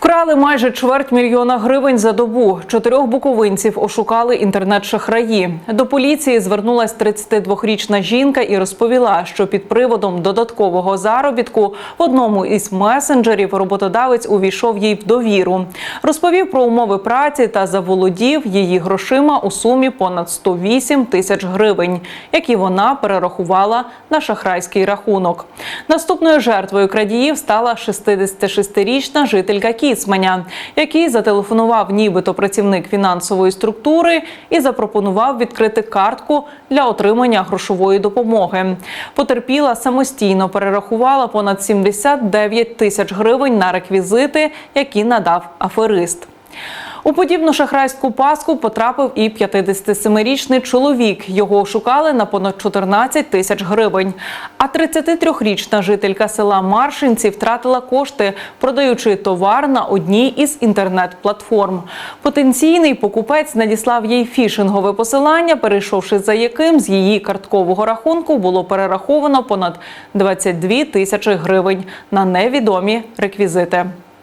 Вкрали майже чверть мільйона гривень за добу. Чотирьох буковинців ошукали інтернет-шахраї. До поліції звернулась 32-річна жінка і розповіла, що під приводом додаткового заробітку в одному із месенджерів роботодавець увійшов їй в довіру. Розповів про умови праці та заволодів її грошима у сумі понад 108 тисяч гривень, які вона перерахувала на шахрайський рахунок. Наступною жертвою крадіїв стала 66-річна жителька Кіцманя, який зателефонував нібито працівник фінансової структури і запропонував відкрити картку для отримання грошової допомоги. Потерпіла самостійно перерахувала понад 79 тисяч гривень на реквізити, які надав аферист. У подібну шахрайську паску потрапив і 57-річний чоловік. Його шукали на понад 14 тисяч гривень. А 33-річна жителька села Маршинці втратила кошти, продаючи товар на одній із інтернет-платформ. Потенційний покупець надіслав їй фішингове посилання, перейшовши за яким з її карткового рахунку було перераховано понад 22 тисячі гривень на невідомі реквізити.